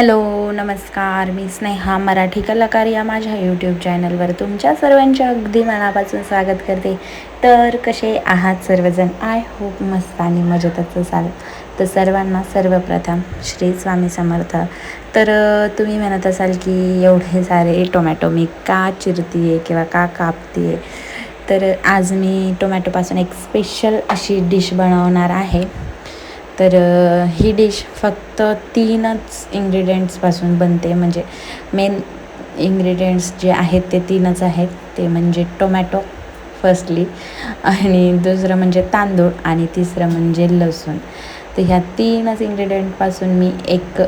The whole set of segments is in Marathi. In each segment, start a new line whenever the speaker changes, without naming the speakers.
हॅलो नमस्कार. मी स्नेहा मराठी कलाकार या माझ्या यूट्यूब चॅनलवर तुमच्या सर्वांच्या अगदी मनापासून स्वागत करते. तर कसे आहात सर्वजण? आय होप मस्त आणि मजेतच असाल. तर सर्वांना सर्वप्रथम श्री स्वामी समर्थ. तर तुम्ही म्हणत असाल की एवढे सारे टोमॅटो मी का चिरती आहे किंवा का कापते आहे तर आज मी टोमॅटोपासून एक स्पेशल अशी डिश बनवणार आहे. तर ही डिश फक्त तीनच इंग्रेडियंट्सपासून बनते. म्हणजे मेन इंग्रेडियंट्स जे आहेत ते तीनच आहेत. ते म्हणजे टोमॅटो फर्स्टली आणि दुसरं म्हणजे तांदूळ आणि तिसरं म्हणजे लसूण. तर ह्या तीनच इंग्रेडियंटपासून मी एक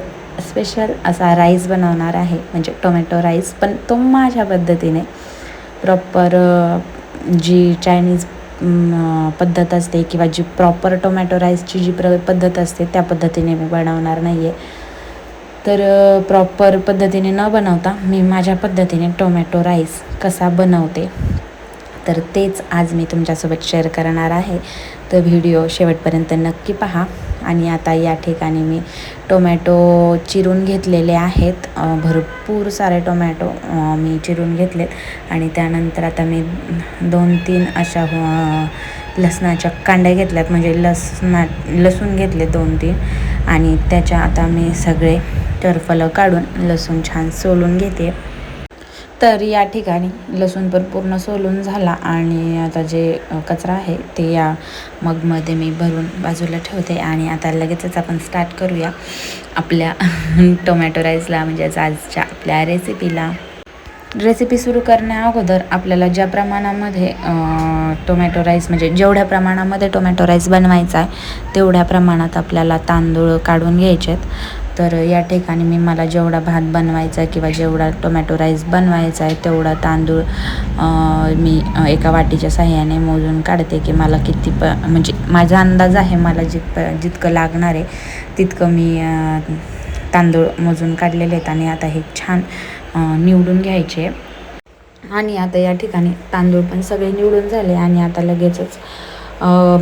स्पेशल असा राईस बनवणार आहे. म्हणजे टोमॅटो राईस पण तो माझ्या पद्धतीने प्रॉपर जी चायनीज पद्धत असते किंवा जी प्रॉपर टोमॅटो राईसची जी प्र पद्धत असते त्या पद्धतीने मी बनवणार नाही आहे तर प्रॉपर पद्धतीने न बनवता मी माझ्या पद्धतीने टोमॅटो राईस कसा बनवते तर तेच आज मी तुमच्यासोबत शेअर करणार आहे. तर व्हिडिओ शेवटपर्यंत नक्की पहा. आणि आता या ठिकाणी मी टोमॅटो चिरून घेतलेले आहेत. भरपूर सारे टोमॅटो मी चिरून घेतलेत. आणि त्यानंतर आता मी दोन तीन अशा लसणाच्या कांड्या घेतल्यात. म्हणजे लसणा लसूण घेतले दोन तीन आणि त्याच्या आता मी सगळे टरफलं काढून लसूण छान सोलून घेते. तर या ठिकाणी लसूण पण पूर्ण सोलून झाला आणि आता जे कचरा आहे ते या मगमध्ये मी भरून बाजूला ठेवते आणि आता लगेचच आपण स्टार्ट करूया आपल्या टोमॅटो राईसला म्हणजेच आजच्या आपल्या रेसिपीला रेसिपी सुरू करण्या अगोदर आपल्याला ज्या प्रमाणामध्ये टोमॅटो राईस म्हणजे जेवढ्या प्रमाणामध्ये टोमॅटो राईस बनवायचा आहे तेवढ्या प्रमाणात आपल्याला तांदूळ काढून घ्यायचे आहेत तर या ठिकाणी मी मला जेवढा भात बनवायचा आहे किंवा जेवढा टोमॅटो राईस बनवायचा आहे तेवढा तांदूळ मी एका वाटीच्या साह्याने मोजून काढते की मला किती प म्हणजे माझा अंदाज आहे मला जितप जितकं लागणार आहे तितकं मी तांदूळ मोजून काढलेले आहेत आणि आता हे छान निवडून घ्यायचे. आणि आता या ठिकाणी तांदूळ पण सगळे निवडून झाले आणि आता लगेचच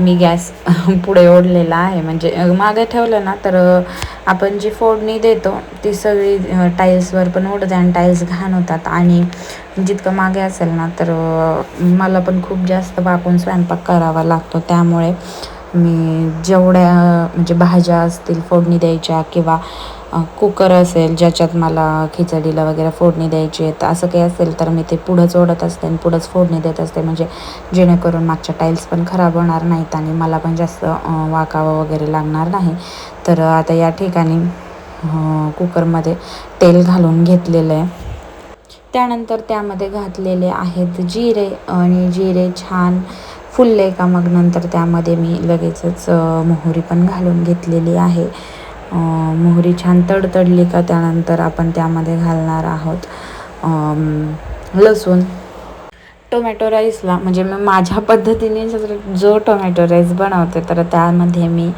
मी गॅस पुढे ओढलेला आहे. म्हणजे मागे ठेवलं ना तर आपण जी फोडणी देतो ती सगळी टाईल्सवर पण उडते आणि टाईल्स घाण होतात. आणि जितकं मागे असेल ना तर मला पण खूप जास्त वाकून स्वयंपाक करावा लागतो. त्यामुळे मी जेवढ्या म्हणजे भाज्या असतील फोडणी द्यायच्या किंवा कुकर असेल ज्याच्यात मला खिचडीला वगैरे फोडणी द्यायची आहे तर असं काही असेल तर मी ते पुढंच ओढत असते आणि पुढंच फोडणी देत असते. म्हणजे जेणेकरून मागच्या टाईल्स पण खराब होणार नाहीत आणि मला पण जास्त वाकावं वगैरे लागणार नाही. तर आता या ठिकाणी कुकरमध्ये तेल घालून घेतलेलं आहे. त्यानंतर त्यामध्ये घातलेले आहेत जिरे आणि जिरे छान फुलले का मग नंतर त्यामध्ये मी लगेचच मोहरी पण घालून घेतलेली आहे. मोहरी छान तडतडली का त्यानंतर आपण त्यामध्ये घालणार आहोत लसूण. टोमॅटो राईसला म्हणजे मी माझ्या पद्धतीने जो टोमॅटो राईस बनवते तर त्यामध्ये मी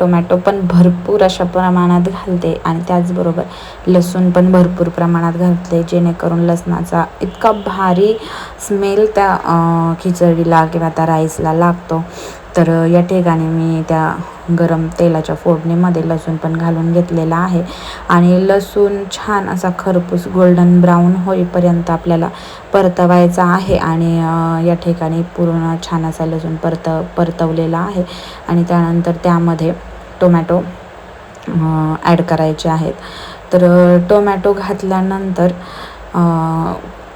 टोमॅटो पण भरपूर अशा प्रमाणात घालते आणि त्याचबरोबर लसूण पण भरपूर प्रमाणात घालते जेणेकरून लसणाचा इतका भारी स्मेल त्या खिचडीला किंवा त्या राईसला लागतो. तर या ठिकाणी मी त्या गरम तेलाच्या फोडणीमध्ये लसूण पण घालून घेतलेला आहे. आणि लसूण छान असा खरपूस गोल्डन ब्राऊन होईपर्यंत आपल्याला परतवायचा आहे. आणि या ठिकाणी पूर्ण छान असा लसूण परत परतवलेला आहे. आणि त्यानंतर त्यामध्ये टोमॅटो ॲड करायचे आहेत. तर टोमॅटो घातल्यानंतर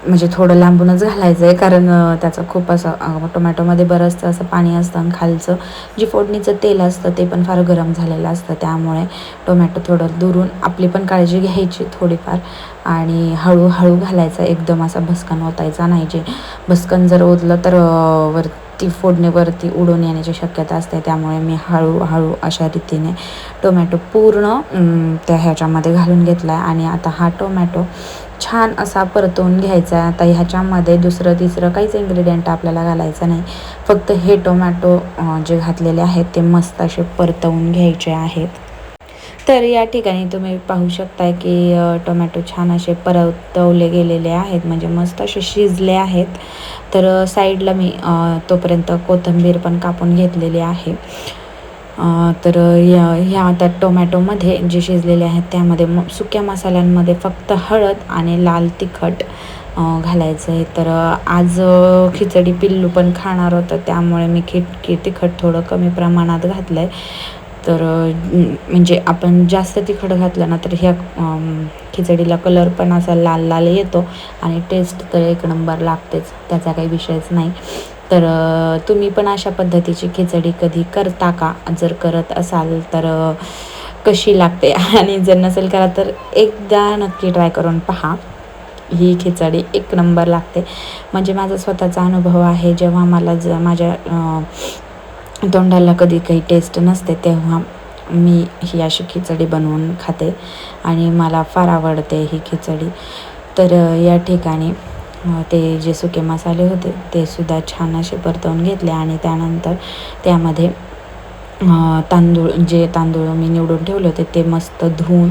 म्हणजे थोडं लांबूनच घालायचं आहे कारण त्याचं खूप असं टोमॅटोमध्ये बरंचसं असं पाणी असतं आणि खालचं जी फोडणीचं तेल असतं ते पण फार गरम झालेलं असतं. त्यामुळे टोमॅटो थोडं दुरून आपली पण काळजी घ्यायची थोडीफार आणि हळूहळू घालायचं एकदम असा भस्कन ओतायचा नाही. जे भस्कन जर ओतलं तर वर ती फोडणीवरती उडून येण्याची शक्यता असते. त्यामुळे मी हळूहळू अशा रीतीने टोमॅटो पूर्ण त्या ह्याच्यामध्ये घालून घेतला आहे आणि आता हा टोमॅटो छान असा परतवून घ्यायचा आहे. आता ह्याच्यामध्ये दुसरं तिसरं काहीच इन्ग्रेडियंट आपल्याला घालायचं नाही. फक्त हे टोमॅटो जे घातलेले आहेत ते मस्त असे परतवून घ्यायचे आहेत. तर या ठिकाणी तुम्ही पाहू शकता की टोमॅटो छान असे परतवले गेलेले आहेत. म्हणजे मस्त असे शिजले आहेत. तर साईडला मी तोपर्यंत कोथिंबीर पण कापून घेतलेली आहे. तर या ह्या त्या टोमॅटोमध्ये जे शिजलेले आहेत त्यामध्ये म सुक्या मसाल्यांमध्ये फक्त हळद आणि लाल तिखट घालायचं आहे तर आज खिचडी पिल्लू पण खाणार होतं त्यामुळे मी खिट की तिखट थोडं कमी प्रमाणात घातलं आहे तर म्हणजे आपण जास्त तिखट घातलं ना तर ह्या खिचडीला कलर पण असा लाल लाल येतो आणि टेस्ट तर एक नंबर लागतेच त्याचा काही विषयच नाही. तर तुम्ही पण अशा पद्धतीची खिचडी कधी करता का? जर करत असाल तर कशी लागते? आणि जर नसेल करा तर एकदा नक्की ट्राय करून पहा. ही खिचडी एक नंबर लागते. म्हणजे माझा स्वतःचा अनुभव आहे जेव्हा मला ज माझ्या तोंडाला कधी काही टेस्ट नसते तेव्हा मी ही अशी खिचडी बनवून खाते आणि मला फार आवडते ही खिचडी. तर या ठिकाणी ते जे सुके मसाले होते ते सुद्धा छान असे परतवून घेतले आणि त्यानंतर त्यामध्ये तांदूळ जे तांदूळ मी निवडून ठेवले होते ते मस्त धुवून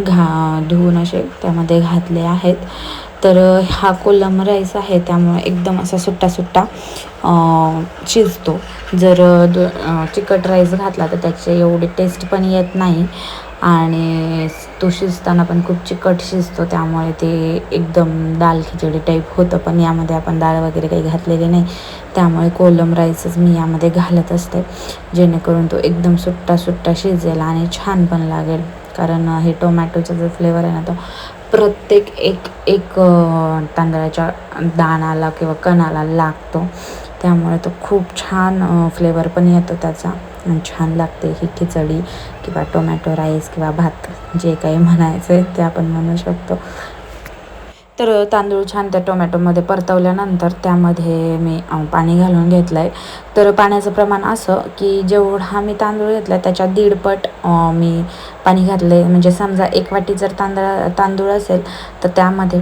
घा धुवून असे त्यामध्ये घातले आहेत. तर हा कोलम राईस आहे त्यामुळे एकदम असा सुट्टा सुट्टा शिजतो. जर चिकट राईस घातला तर त्याची एवढी टेस्ट पण येत नाही. आणि तो शिजताना पण खूप चिकट शिजतो त्यामुळे ते एकदम दाल खिचडी टाईप होतं. पण यामध्ये आपण डाळ वगैरे काही घातलेली नाही त्यामुळे कोलम राईसच मी यामध्ये घालत असते जेणेकरून तो एकदम सुट्टा सुट्टा शिजेल आणि छान पण लागेल. कारण हे टोमॅटोचा जो फ्लेवर आहे ना तो प्रत्येक एक एक तांदळाच्या दाणाला किंवा कणाला लागतो. त्यामुळे तो खूप छान फ्लेवर पण येतो त्याचा. छान लागते ही खिचडी किंवा टोमॅटो राईस किंवा भात जे काही म्हणायचं आहे ते आपण म्हणू शकतो. तर तांदूळ छान त्या टोमॅटोमध्ये परतवल्यानंतर त्यामध्ये मी पाणी घालून घेतलं आहे तर पाण्याचं प्रमाण असं की जेवढा मी तांदूळ घेतला त्याच्या दीडपट मी पाणी घातलं आहे म्हणजे समजा एक वाटी जर तांदळा तांदूळ असेल तर त्यामध्ये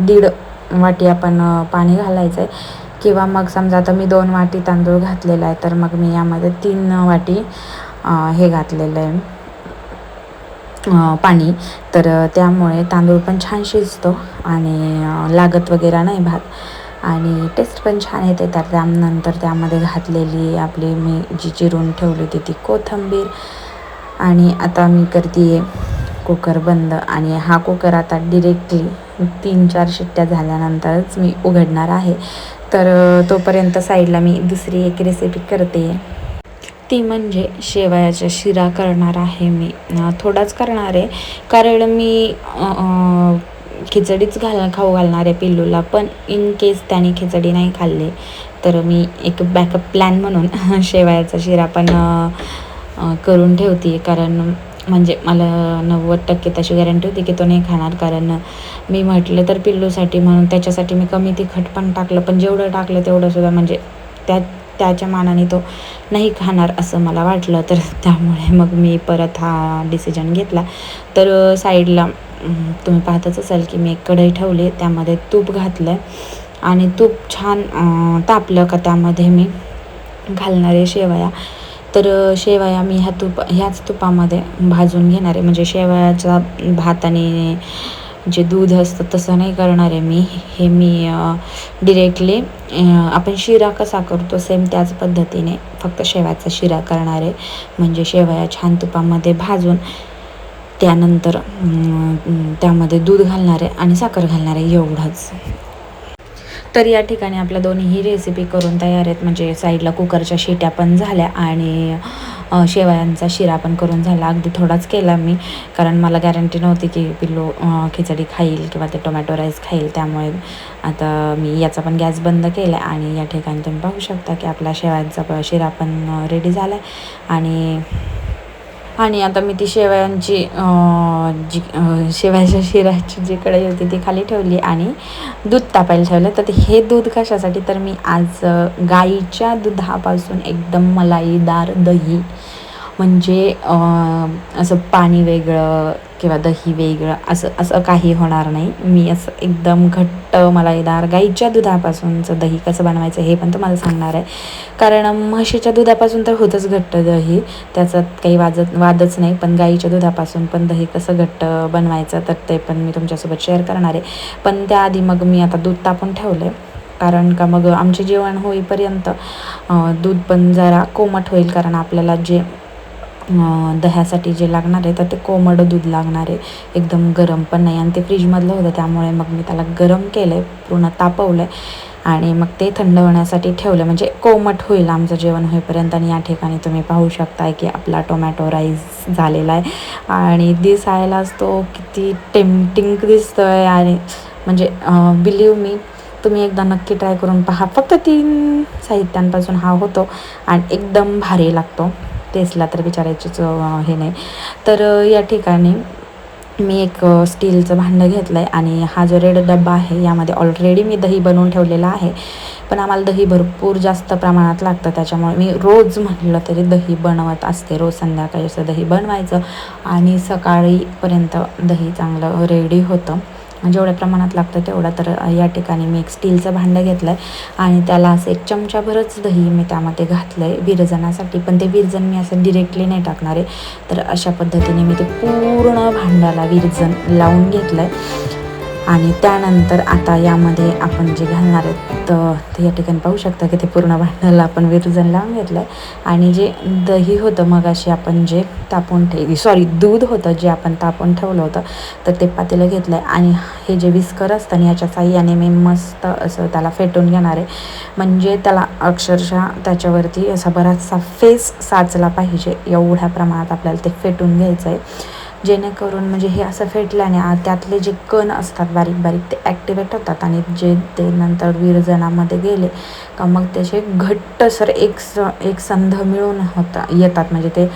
दीड वाटी आपण पाणी घालायचं आहे किंवा मग समजा आता मी दोन वाटी तांदूळ घातलेला आहे तर मग मी यामध्ये तीन वाटी हे घातलेलं आहे पाणी. तर त्यामुळे तांदूळ पण छान शिजतो आणि लागत वगैरे नाही भात. आणि टेस्ट पण छान येते. तर त्यानंतर त्यामध्ये घातलेली आपली मी जी चिरून ठेवली होती ती कोथिंबीर. आणि आता मी करते कुकर बंद. आणि हा कुकर आता डिरेक्टली तीन चार शिट्ट्या झाल्यानंतरच मी उघडणार आहे. तर तोपर्यंत साईडला मी दुसरी एक रेसिपी करते. ती म्हणजे शेवयाचा शिरा करणार आहे मी. थोडाच करणार आहे. कारण मी खिचडीच घाल खाऊ घालणार आहे पिल्लूला पण इन केस त्याने खिचडी नाही खाल्ली तर मी एक बॅकअप प्लॅन म्हणून शेवयाचा शिरा पण करून ठेवते कारण म्हणजे मला नव्वद टक्के तशी गॅरंटी होती की तो नाही खाणार. कारण मी म्हटलं तर पिल्लूसाठी म्हणून त्याच्यासाठी मी कमी तिखट पण टाकलं. पण जेवढं टाकलं तेवढं सुद्धा म्हणजे त्या त्याच्या मानाने तो नाही खाणार असं मला वाटलं. तर त्यामुळे मग मी परत हा डिसिजन घेतला. तर साईडला तुम्ही पाहतच असाल की मी एक कढई ठेवली. त्यामध्ये तूप घातलं. आणि तूप छान तापलं का त्यामध्ये मी घालणारे शेवया. तर शेवया मी ह्या तुपा ह्याच तुपामध्ये भाजून घेणार आहे. म्हणजे शेवयाचा भात आणि जे दूध असतं तसं नाही करणार आहे मी. हे मी डिरेक्टली आपण शिरा कसा करतो सेम त्याच पद्धतीने फक्त शेवयाचा शिरा करणार आहे. म्हणजे शेवया छान तुपामध्ये भाजून त्यानंतर त्यामध्ये दूध घालणार आहे आणि साखर घालणार आहे एवढंच. तर या ठिकाणी आपल्या दोन्हीही रेसिपी करून तयार आहेत. म्हणजे साईडला कुकरच्या शिट्या पण झाल्या आणि शेवयांचा शिरा पण करून झाला. अगदी थोडाच केला मी कारण मला गॅरंटी नव्हती की पिल्लू खिचडी खाईल किंवा ते टोमॅटो राईस खाईल. त्यामुळे आता मी याचा पण गॅस बंद केला आणि या ठिकाणी तुम्ही पाहू शकता की आपला शेवयांचा शिरा पण रेडी झाला आहे आणि आणि आता मी ती शेवयांची जी शेवयाच्या शिराची जी कढई होती ती खाली ठेवली आणि दूध तापायला ठेवलं. तर ते हे दूध कशासाठी? तर मी आज गाईच्या दुधापासून एकदम मलाईदार दही म्हणजे असं पाणी वेगळं किंवा दही वेगळं असं असं काही होणार नाही. मी असं एकदम घट्ट मलाईदार गाईच्या दुधापासूनचं दही कसं बनवायचं हे पण तुम्हाला सांगणार आहे. कारण म्हशीच्या दुधापासून तर होतंच घट्ट दही. त्याचं काही वाजत वादच नाही पण गाईच्या दुधापासून पण दही कसं घट्ट बनवायचं तर ते पण मी तुमच्यासोबत शेअर करणार आहे. पण त्याआधी मग मी आता दूध तापून ठेवलं आहे कारण का मग आमचे जेवण होईपर्यंत दूध पण जरा कोमट होईल. कारण आपल्याला जे दह्यासाठी जे लागणार आहे तर ते कोमट दूध लागणार आहे. एकदम गरम पण नाही. आणि ते फ्रीजमधलं होतं त्यामुळे मग मी त्याला गरम केलं आहे पूर्ण तापवलं आहे आणि मग ते थंड होण्यासाठी ठेवलं म्हणजे कोमट होईल आमचं जेवण होईपर्यंत. आणि या ठिकाणी तुम्ही पाहू शकताय की आपला टोमॅटो राईस झालेला आहे. आणि दिसायलाच तो किती टेम्पटिंग दिसतो आहे आणि म्हणजे बिलीव मी तुम्ही एकदा नक्की ट्राय करून पहा. फक्त तीन साहित्यांपासून हा होतो. आणि एकदम भारी लागतो. टेस्टला तर विचारायचीच हे नाही. तर या ठिकाणी मी एक स्टीलचं भांडं घेतलं आहे आणि हा जो रेड डब्बा आहे यामध्ये ऑलरेडी मी दही बनवून ठेवलेला आहे. पण आम्हाला दही भरपूर जास्त प्रमाणात लागतं त्याच्यामुळे मी रोज म्हटलं तरी दही बनवत असते. रोज संध्याकाळी असं दही बनवायचं आणि सकाळीपर्यंत दही चांगलं रेडी होतं. जेवढ्या प्रमाणात लागतं तेवढं तर या ठिकाणी मी एक स्टीलचं भांडं घेतलं आहे आणि त्याला असं एक चमच्याभरच दही मी त्यामध्ये घातलं आहे विरजनासाठी. पण ते विरजन मी असं डिरेक्टली नाही टाकणार आहे. तर अशा पद्धतीने मी ते पूर्ण भांड्याला विरजन लावून घेतलं आहे आणि त्यानंतर आता यामध्ये आपण जे घालणार आहेत तर या ठिकाणी पाहू शकता की ते पूर्ण भांड्याला आपण विरजन लावून घेतलं आहे आणि जे दही होतं मग अशी आपण जे तापून ठेवली सॉरी दूध होतं जे आपण तापून ठेवलं होतं तर ते पातेलं घेतलं आहे आणि हे जे विस्कर असतं आणि याच्या साह्याने मी मस्त असं त्याला फेटून घेणार आहे. म्हणजे त्याला अक्षरशः त्याच्यावरती असा बराचसा फेस साचला पाहिजे एवढ्या प्रमाणात आपल्याला ते फेटून घ्यायचं आहे जेणेकरून म्हणजे हे असं फेटल्याने त्यातले जे कण असतात बारीक बारीक ते ॲक्टिवेट होतात आणि जे ते नंतर विरजनामध्ये गेले का मग त्याचे घट्टसर एक स एक संध मिळून होता येतात म्हणजे ते.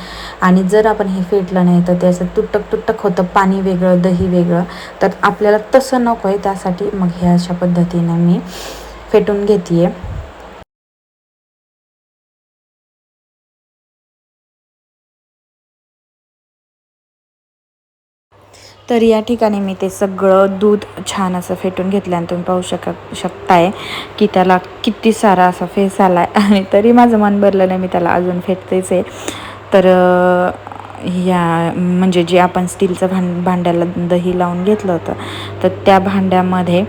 आणि जर आपण हे फेटलं नाही तर ते असं तुटक तुटक होतं पाणी वेगळं दही वेगळं तर आपल्याला तसं नको आहे. त्यासाठी मग हे अशा पद्धतीने मी फेटून घेते आहे तर या ठिकाणी मी ते सगळं दूध छान असं फेटून घेतलं आणि तुम्ही पाहू शक शकताय की त्याला किती सारा असा फेस आला आहे आणि तरी माझं मन भरलं नाही मी त्याला अजून फेटतेच आहे. तर या म्हणजे जे आपण स्टीलचं भांड भांड्याला दही लावून घेतलं होतं तर त्या भांड्यामध्ये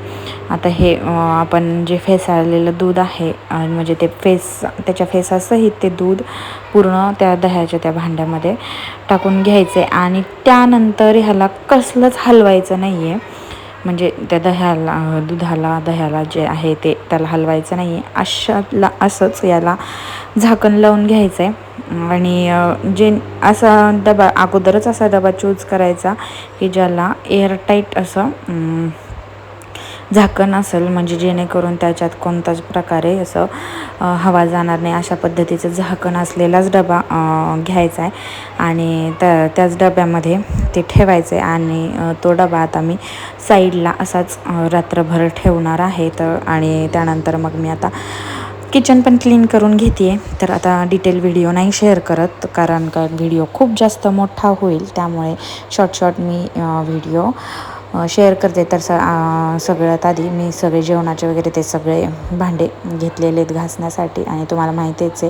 आता हे आपण जे फेसाळलेलं दूध आहे म्हणजे ते फेस त्याच्या फेसासहित ते दूध पूर्ण त्या दह्याच्या त्या भांड्यामध्ये टाकून घ्यायचं आहे आणि त्यानंतर ह्याला कसलंच हलवायचं नाही आहे म्हणजे त्या दह्याला दुधाला दह्याला जे आहे ते त्याला हलवायचं नाही आहे अशाला असंच याला झाकण लावून घ्यायचं आहे आणि जे असा डबा अगोदरच असा डबा चूज करायचा की ज्याला एअरटाईट असं झाकण असेल म्हणजे जेणेकरून त्याच्यात कोणताच प्रकारे असं हवा जाणार नाही अशा पद्धतीचं झाकण असलेलाच डबा घ्यायचा आहे आणि त्या त्याच डब्यामध्ये ते ठेवायचं आहे आणि तो डबा आता मी साईडला असाच रात्रभर ठेवणार आहे. तर आणि त्यानंतर मग मी आता किचन पण क्लीन करून घेते तर आता डिटेल व्हिडिओ नाही शेअर करत कारण का व्हिडिओ खूप जास्त मोठा होईल. त्यामुळे शॉर्ट शॉर्ट मी व्हिडिओ शेअर करते. तर स सगळ्यात आधी मी सगळे जेवणाचे वगैरे ते सगळे भांडे घेतलेले आहेत घासण्यासाठी. आणि तुम्हाला माहितीच आहे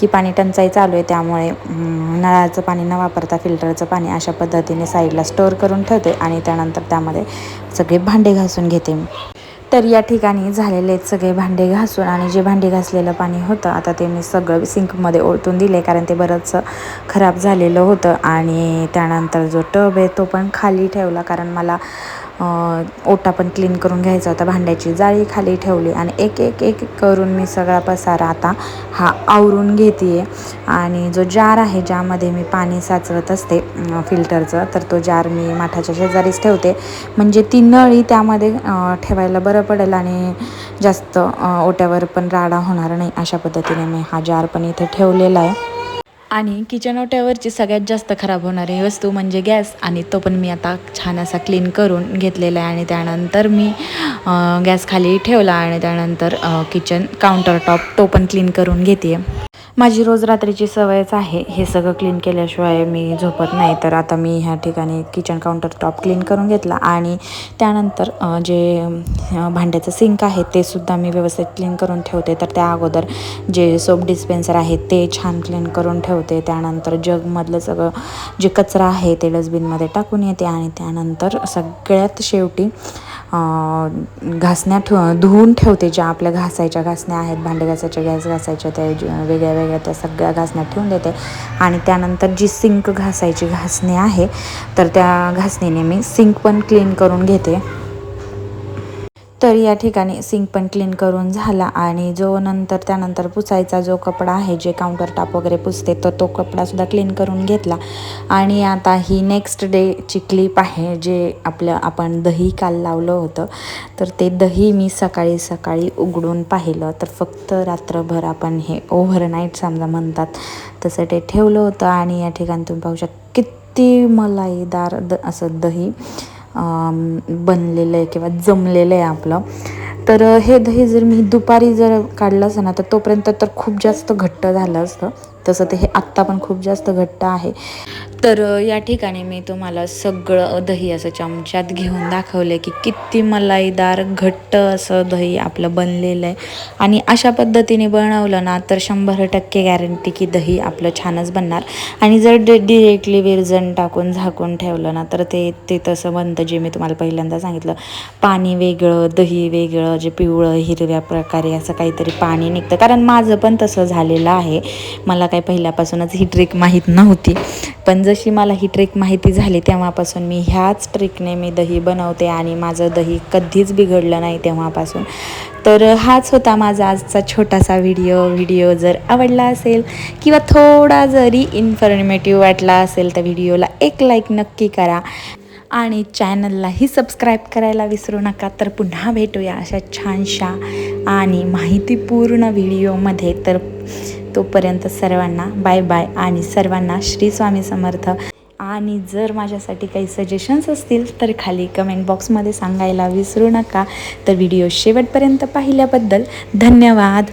की पाणी टंचाई चालू आहे. त्यामुळे नळाचं पाणी न वापरता फिल्टरचं पाणी अशा पद्धतीने साईडला स्टोअर करून ठेवते. आणि त्यानंतर त्यामध्ये सगळे भांडे घासून घेते तर या ठिकाणी झालेले आहेत सगळे भांडे घासून आणि जे भांडे घासलेलं पाणी होतं आता ते मी सगळं सिंकमध्ये ओळतून दिले कारण ते बरंचसं खराब झालेलं होतं आणि त्यानंतर जो टब आहे तो पण खाली ठेवला कारण मला ओटा पण क्लीन करून घ्यायचा होता भांड्याची जाळी खाली ठेवली आणि एक एक एक करून मी सगळा पसारा आता हा आवरून घेते आणि जो जार आहे ज्यामध्ये मी पाणी साचवत असते फिल्टरचं तर तो जार मी माठाच्या शेजारीच ठेवते. म्हणजे ती नळी त्यामध्ये ठेवायला बरं पडेल आणि जास्त ओट्यावर पण राडा होणार नाही अशा पद्धतीने मी हा जार पण इथे ठेवलेला आहे. आणि किचन ओट्यावरची सगळ्यात जास्त खराब होणारी वस्तू म्हणजे गॅस. आणि तो पण मी आता छान असा क्लीन करून घेतलेला आहे. आणि त्यानंतर मी गॅस खाली ठेवला. आणि त्यानंतर किचन काउंटर टॉप तो पण क्लीन करून घेते माझी रोज रात्रीची सवयच आहे. हे सगळं क्लीन केल्याशिवाय मी झोपत नाही. तर आता मी ह्या ठिकाणी किचन काउंटर टॉप क्लीन करून घेतला. आणि त्यानंतर जे भांड्याचं सिंक आहे ते सुद्धा मी व्यवस्थित क्लीन करून ठेवते. तर त्या अगोदर जे सोप डिस्पेन्सर आहे ते छान क्लीन करून ठेवते. त्यानंतर जगमधलं सगळं जे कचरा आहे ते डस्टबिनमध्ये टाकून येते. आणि त्यानंतर सगळ्यात शेवटी घासण्या ठेव धुवून ठेवते ज्या आपल्या घासायच्या घासण्या आहेत भांडे घासायच्या गॅस घासायच्या त्या वेगळ्या वेगळ्या त्या सगळ्या घासण्या ठेवून देते. आणि त्यानंतर जी सिंक घासायची घासणी आहे तर त्या घासणीने मी सिंक पण क्लीन करून घेते. तर या ठिकाणी सिंक पण क्लीन करून झाला आणि जो नंतर त्यानंतर पुसायचा जो कपडा आहे जे काउंटर टाप वगैरे पुसते तर तो कपडासुद्धा क्लीन करून घेतला. आणि आता ही नेक्स्ट डेची क्लिप आहे जे आपलं आपण दही काल लावलं होतं. तर ते दही मी सकाळी सकाळी उघडून पाहिलं. तर फक्त रात्रभर आपण हे ओव्हरनाईट समजा म्हणतात तसं ते ठेवलं होतं. आणि या ठिकाणी तुम्ही पाहू शकता किती मलाईदार द असं दही बनलेलं आहे किंवा जमलेलं आहे आपलं. तर हे दही जर मी दुपारी जर काढलं असतं ना तर तोपर्यंत तर खूप जास्त घट्ट झालं असतं. तसं ते हे आत्ता पण खूप जास्त घट्ट आहे. तर या ठिकाणी मी तुम्हाला सगळं दही असं चमच्यात घेऊन दाखवलं की किती मलाईदार घट्ट असं दही आपलं बनलेलं आहे. आणि अशा पद्धतीने बनवलं ना तर शंभर टक्के गॅरंटी की दही आपलं छानच बनणार. आणि जर डि डिरेक्टली विरजण टाकून झाकून ठेवलं ना तर ते ते तसं बनतं जे मी तुम्हाला पहिल्यांदा सांगितलं. पाणी वेगळं दही वेगळं जे पिवळं हिरव्या प्रकारे असं काहीतरी पाणी निघतं. कारण माझं पण तसं झालेलं आहे. मला काही पहिल्यापासूनच ही ट्रिक माहीत नव्हती. पण जर जशी मला ही ट्रिक माहिती झाली तेव्हापासून मी ह्याच ट्रिकने मी दही बनवते आणि माझं दही कधीच बिघडलं नाही तेव्हापासून. तर हाच होता माझा आजचा छोटासा व्हिडिओ व्हिडिओ जर आवडला असेल किंवा थोडा जरी इन्फॉर्मेटिव्ह वाटला असेल तर व्हिडिओला एक लाईक नक्की करा. आणि चॅनललाही सबस्क्राईब करायला विसरू नका. तर पुन्हा भेटूया अशा छानशा आणि माहितीपूर्ण व्हिडिओमध्ये तर तोपर्यंत सर्वांना बाय बाय आणि सर्वांना श्री स्वामी समर्थ. आणि जर माझ्यासाठी काही सजेशन्स असतील तर खाली कमेंट बॉक्समध्ये सांगायला विसरू नका. तर व्हिडिओ शेवटपर्यंत पाहिल्याबद्दल धन्यवाद.